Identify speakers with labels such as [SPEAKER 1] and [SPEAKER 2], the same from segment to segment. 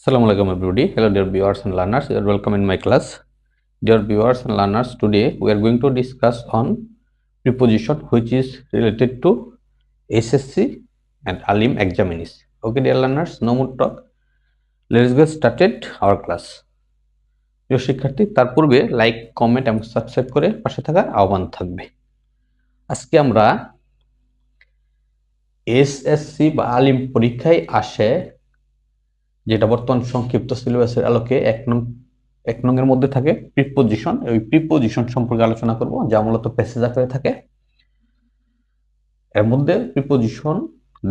[SPEAKER 1] Assalamu alaikum everybody. Hello dear viewers and learners. You are welcome in my class. Dear viewers and learners, today we are going to discuss on preposition which is related to SSC and ALIM examinees. Okay dear learners, no more talk. Let's get started our class. প্রিয় শিক্ষার্থী তার পূর্বে like comment এবং subscribe করে পাশে থাকার আহ্বান থাকবে আজকে আমরা এসএসসি বা আলিম পরীক্ষায় আসে যেটা বর্তমান সংক্ষিপ্ত সিলেবাসের আলোকে এক নং, এক নংয়ের মধ্যে থাকে প্রিপোজিশন ওই প্রিপোজিশন সম্পর্কে আলোচনা করব, যা মূলত প্যাসেজ আকারে থাকে। এর মধ্যে প্রিপোজিশন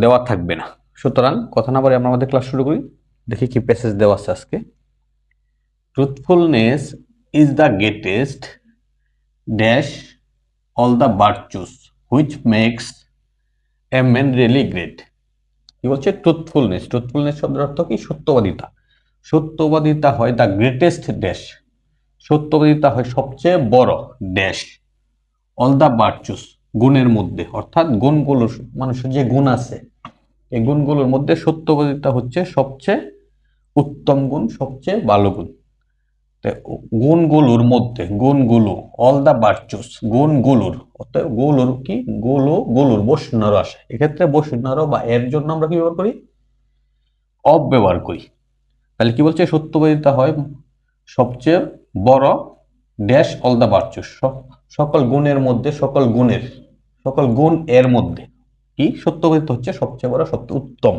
[SPEAKER 1] দেওয়া থাকবে না। সুতরাং কথা না বলে আমরা আমাদের ক্লাস শুরু করি। দেখি কি প্যাসেজ দেওয়া আছে আজকে। Truthfulness is the greatest dash all the বার্চুস which makes a man really great কি বলছে? ট্রুথফুলনেস ট্রুথফুলনেস শব্দের অর্থ কি? সত্যবাদিতা। সত্যবাদিতা হয় দ্য গ্রেটেস্ট ড্যাশ সত্যবাদিতা হয় সবচেয়ে বড় ড্যাশ অল দ্য বার্চুস গুণের মধ্যে। অর্থাৎ গুণগুলো, মানুষের যে গুণ আছে, এই গুণগুলোর মধ্যে সত্যবাদিতা হচ্ছে সবচেয়ে উত্তম গুণ, সবচেয়ে ভালো গুণ। গুণগুলোর মধ্যে, গুণগুলো অল দ্য বার্চুস গুণগুলোর অর্থাৎ গুলোর কি? গুলো, গোলুর বসুনার আসে এক্ষেত্রে বসুনার বা এর জন্য আমরা কি ব্যবহার করি? অব ব্যবহার করি। তাহলে কি বলছে? সত্যবাদিতা হয় সবচেয়ে বড় ড্যাশ অল দ্য বার্চুস সকল গুণের মধ্যে, সকল গুণের, সকল গুণ এর মধ্যে। কি? সত্যবাদিতা হচ্ছে সবচেয়ে বড়, সত্য, উত্তম।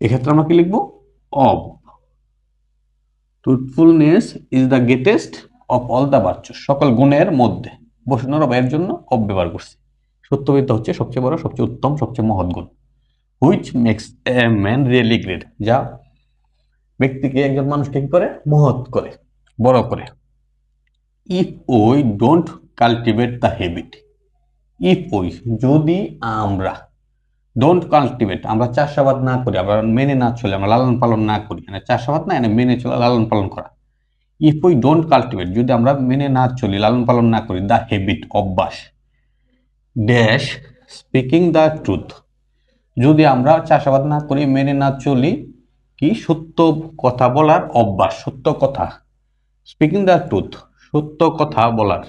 [SPEAKER 1] এক্ষেত্রে আমরা কি লিখব? Of. Truthfulness is the greatest of all the বার্চুস সকল গুণের মধ্যে। বসুনর এর জন্য অব ব্যবহার করছি। সত্যবিদ্যা হচ্ছে সবচেয়ে বড়, সবচেয়ে উত্তম, সবচেয়ে মহৎ গুণ। Which makes a man really great যা ব্যক্তিকে একজন মানুষকে কি করে? মহৎ করে, বড় করে। If we don't cultivate the habit if we যদি আমরা ডোন্ট কাল্টিভেট আমরা চাষাবাদ না করি, আমরা মেনে না চলে, আমরা লালন পালন না করি। মানে চাষাবাদ না, এনে মেনে চলে, লালন পালন করা। ইফ উই ডোন্ট কাল্টিভেট যদি আমরা মেনে না চলি, লালন পালন না করি দ্য হ্যাবিট অভ্যাস। ড্যাশ স্পিকিং দ্য ট্রুথ যদি আমরা চাষাবাদ না করি, মেনে না চলি, কি? সত্য কথা বলার অভ্যাস, সত্য কথা। স্পিকিং দ্য ট্রুথ সত্য কথা বলার।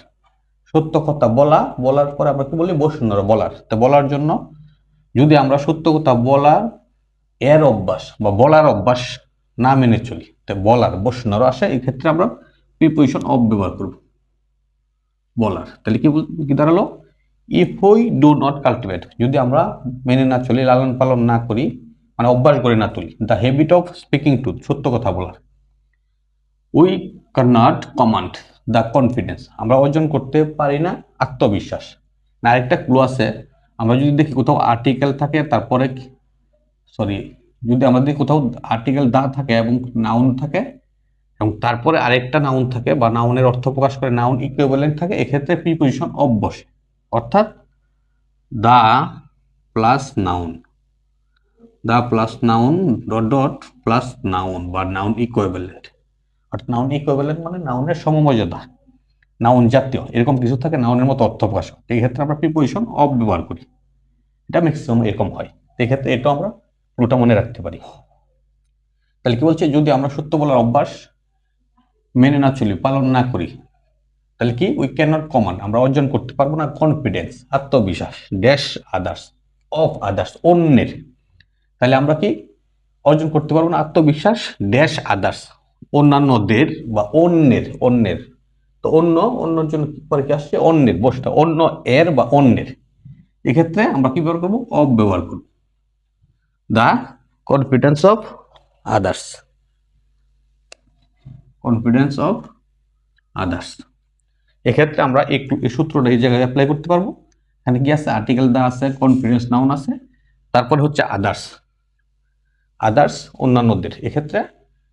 [SPEAKER 1] সত্য কথা বলা, বলার পরে আমরা কি বলি? বসুন্ধরা বলার। তো বলার জন্য যদি আমরা সত্য কথা বলার এর অভ্যাস বা বলার অভ্যাস না মেনে চলি, তো বলার বসনারও আসে, এই ক্ষেত্রে আমরা প্রিপোজিশন অফ ব্যবহার করব। বলার, তাহলে কি কি দাঁড়াল? If we do not cultivate যদি আমরা মেনে না চলি, লালন পালন না করি মানে অভ্যাস করে না তুলি the habit of speaking to সত্য কথা বলার। We not command the confidence আমরা অর্জন করতে পারি না আত্মবিশ্বাস। না আরেকটা ক্লু আছে আমরা যদি দেখি কোথাও আর্টিকেল থাকে, তারপরে সরি যদি আমাদের কোথাও আর্টিকেল দা থাকে এবং নাউন থাকে, এবং তারপরে আরেকটা নাউন থাকে বা নাউনের অর্থ প্রকাশ করে নাউন ইকুইভ্যালেন্ট থাকে, এক্ষেত্রে প্রিপোজিশন অফ বসে অর্থাৎ the plus noun the plus noun dot dot plus noun বা নাউন ইকুইভ্যালেন্ট অর্থাৎ নাউন ইকুইভ্যালেন্ট মানে নাউনের সমমর্যাদা। নাউন জাতীয়, এরকম কিছু থাকে নাউনের মতো অর্থ প্রকাশ এই ক্ষেত্রে আমরা প্রিপোজিশন অফ ব্যবহার করি। এটা ম্যাক্সিমাম এরকম হয়। এই ক্ষেত্রে এটা আমরা পুরোটা মনে রাখতে পারি। তাহলে কি বলছে? যদি আমরা সত্য বলার অভ্যাস মেনে না চলি, পালন না করি, তাহলে কি? উই ক্যান নট কমান্ড আমরা অর্জন করতে পারব না। কনফিডেন্স আত্মবিশ্বাস ড্যাশ আদার্স অফ আদার্স অন্যের। তাহলে আমরা কি অর্জন করতে পারব না? আত্মবিশ্বাস ড্যাশ আদার্স অন্যান্যদের বা অন্যের অন্যের। তো অন্য, অন্যর জন্য পরে কি আসছে? অন্যের, বসটা, অন্য এর বা অন্যের। এক্ষেত্রে আমরা কি ব্যবহার করব? অফ ব্যবহার করব। The confidence of others. Confidence of others. এক্ষেত্রে আমরা একটু এই সূত্রটা এই জায়গায় অ্যাপ্লাই করতে পারব। এখানে কি আছে? আর্টিকেল দা আছে কনফিডেন্স নাউন আছে। তারপরে হচ্ছে আদার্স আদার্স অন্যান্যদের। এক্ষেত্রে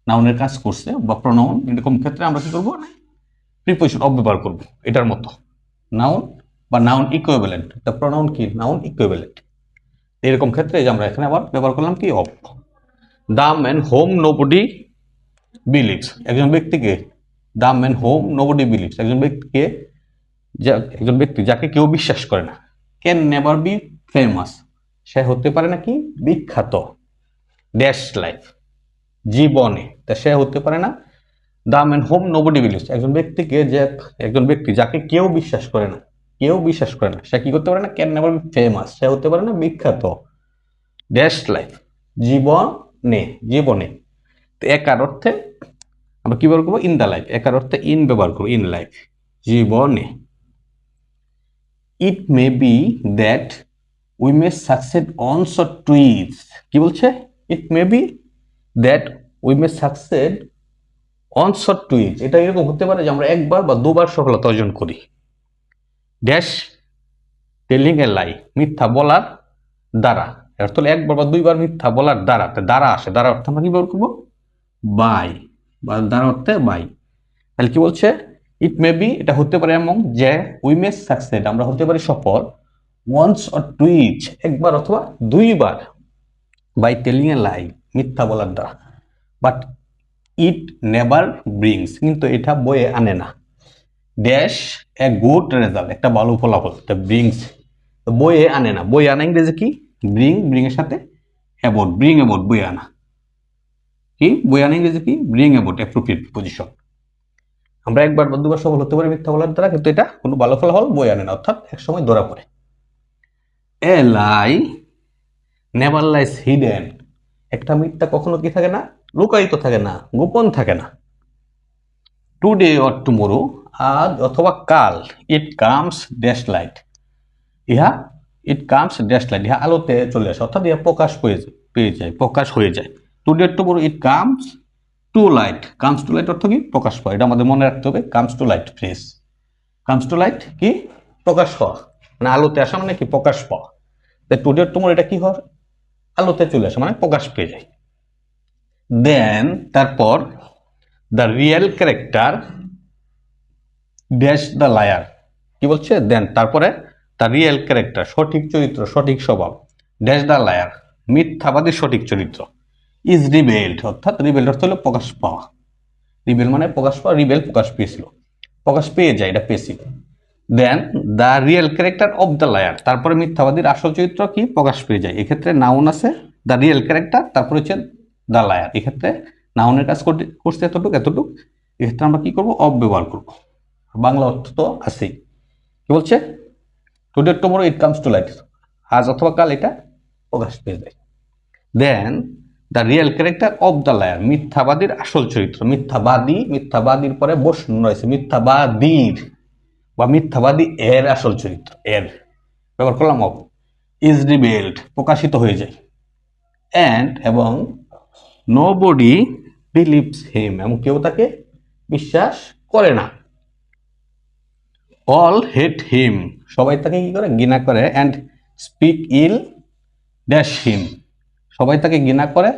[SPEAKER 1] নাউনের কাজ করছে বা প্রনাউন এরকম ক্ষেত্রে আমরা কি করব? প্রিপোজিশন অফ ব্যবহার করব, এটার মতো। নাউন বা নাউন ইকুইভ্যালেন্ট দ্য প্রনাউন কি নাউন ইকুইভ্যালেন্ট এরকম ক্ষেত্রে যে আমরা এখানে আবার ব্যবহার করলাম কি? Of the man whom nobody believes একজন ব্যক্তিকে the man whom nobody believes একজন ব্যক্তিকে যা, একজন ব্যক্তি যাকে কেউ বিশ্বাস করে না। ক্যান নেভার বি ফেমাস সে হতে পারে না কি বিখ্যাত। ড্যাশ লাইফ জীবনে। তা সে হতে পারে না the man whom nobody believes একজন ব্যক্তিকে যে, একজন ব্যক্তি যাকে কেউ বিশ্বাস করে না, কেউ বিশ্বাস করে না, সে কি করতে পারে না? ক্যান নেভার বি ফেমাস সে হতে পারে না বিখ্যাত। ড্যাশ লাইফ জীবনে জীবনে। তো একার অর্থে আমরা কি ব্যবহার করব? ইন দ্য লাইফ একার অর্থে ইন ব্যবহার করব ইন লাইফ জীবনে। It may be that we may succeed on short twice কি বলছে? It may be that we may succeed on short twice এটা এরকম হতে পারে যে আমরা একবার বা দুবার সফলতা অর্জন করি। ড্যাশ টেলিং এ লাই মিথ্যা বলার দ্বারা। এর একবার বা দুইবার মিথ্যা বলার দ্বারা। দ্বারা আসে, দ্বারা অর্থে আমরা কি ব্যবহার করব? বাই বা দ্বারা অর্থে বাই তাহলে কি বলছে? ইট মে বি এটা হতে পারে এমন যে উই মে সাকসেড আমরা হতে পারি সফল। ওয়ান্স অর টুইচ একবার অথবা দুইবার। বাই টেলিং এ লাই মিথ্যা বলার দ্বারা। বাট ইট নেভার ব্রিংস, কিন্তু এটা বয়ে আনে না। ড্যাশ এ গুড রেজাল্ট, একটা ভালো ফলাফল ব্রিংস। বয়ে আনে না। বয়ে আনা ইংরেজি কি? ব্রিং ব্রিং এর সাথে অ্যাবোর্ড ব্রিং অ্যাবোর্ড বয়ে আনা। কি? বয়ে আনা ইংরেজি কি? ব্রিং অ্যাবোর্ড অ্যাপ্রোপ্রিয়েট পজিশন আমরা একবার বা দুবার সফল হতে পারি মিথ্যা বলার দ্বারা, কিন্তু এটা কোনো ভালো ফলাফল বয়ে আনে না, অর্থাৎ একসময় ধরা পড়ে। A lie, never lies hidden. একটা মিথ্যা কখনো কি থাকে না? লুকায়িত থাকে না, গোপন থাকে না। টুডে অর টুমোরো আজ অথবা কাল ইট কামস ড্যাশ লাইট ইহা ইট কামস ড্যাশ লাইট ইহা আলোতে চলে আসে, অর্থাৎ ইহা প্রকাশ পেয়ে যায় পেয়ে যায়, প্রকাশ হয়ে যায়। Today or tomorrow it comes to light comes to light অর্থ কি? প্রকাশ পায় এটা আমাদের মনে রাখতে হবে comes to light phrase comes to light কি? প্রকাশ পাওয়া মানে আলোতে আসা মানে কি? প্রকাশ পাওয়া। টুডে অর টুমোরো এটা কি হয় আলোতে চলে আসে মানে প্রকাশ পেয়ে যায়। দেন তারপর the real character dash the liar কি বলছে? দেন তারপরে দ্য রিয়েল ক্যারেক্টার সঠিক চরিত্র, সঠিক স্বভাব ড্যাশ দ্য লায়ার মিথ্যাবাদী সঠিক চরিত্র। ইজ রিবেল্ড অর্থাৎ রিবেল্ড অর্থ হলো প্রকাশ পাওয়া। রিবেল মানে প্রকাশ পাওয়া রিবেল প্রকাশ পেয়েছিল। প্রকাশ পেয়ে যায়, এটা পেয়েছিল। Then the real character of the liar তারপরে মিথ্যাবাদীর আসল চরিত্র কি? প্রকাশ পেয়ে যায়। এক্ষেত্রে নাউন আছে দ্য রিয়েল ক্যারেক্টার তারপরে হচ্ছে দ্য লায়ার এক্ষেত্রে নাউনের কাজ করছে এতটুকু এতটুকু। এক্ষেত্রে আমরা কি করব? অফ ব্যবহার করব। বাংলা অর্থ তো আছেই। কি বলছে? Today tomorrow it comes to light আজ অথবা কাল এটা প্রকাশ পেয়ে যায়। Then the real character of the liar মিথ্যাবাদীর আসল চরিত্র। মিথ্যাবাদী, মিথ্যাবাদীর পরে বসন রয়েছে। মিথ্যাবাদীর। বা মিথ্যাবাদী এর আসল চরিত্র, এর। ব্যবহার করলাম অফ ইজ রিবেল্ড প্রকাশিত হয়ে যায়। অ্যান্ড এবং নো বডি বিলিভস হিম এবং কেউ তাকে বিশ্বাস করে না। অল হেট হিম সবাই তাকে কি করে? ঘৃণা করে। And speak ill dash him সবাই তাকে ঘৃণা করে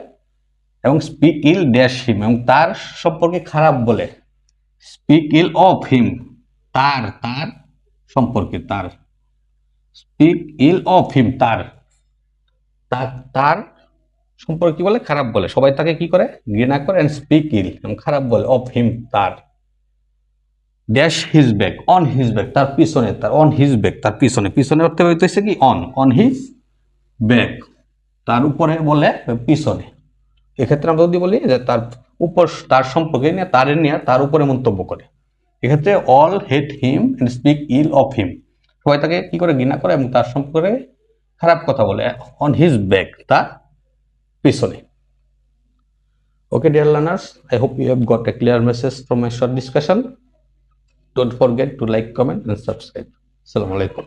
[SPEAKER 1] এবং স্পিক ইল ড্যাশ হিম এবং তার সম্পর্কে খারাপ বলে। স্পিক ইল অফ হিম তার তার সম্পর্কে তার। স্পিক ইল অফ হিম তার। তার সম্পর্কে কি বলে? খারাপ বলে। সবাই তাকে কি করে? ঘৃণা করে অ্যান্ড স্পিক ইল খারাপ বলে। অফ হিম তার। Dash his back on his back তার পিছনে, তার অন হিজ ব্যাক তার পিছনে। পিছনে অর্থে হইতেছে কি? অন অন হিজ ব্যাক তার উপরে বলে পিছনে। এক্ষেত্রে আমরা যদি বলি যে তার উপর, তার সম্পর্কে নিয়ে, তার নিয়ে তার উপরে মন্তব্য করে। এক্ষেত্রে all hate him and speak ill of him সবাই তাকে কি করে ঘৃণা করে এবং তার সম্পর্কে খারাপ কথা বলে অন হিজ ব্যাক তার পিছনে Okay, dear learners, I hope you have got a clear message from my short discussion. Don't forget to like, comment, and subscribe. Assalamu alaikum.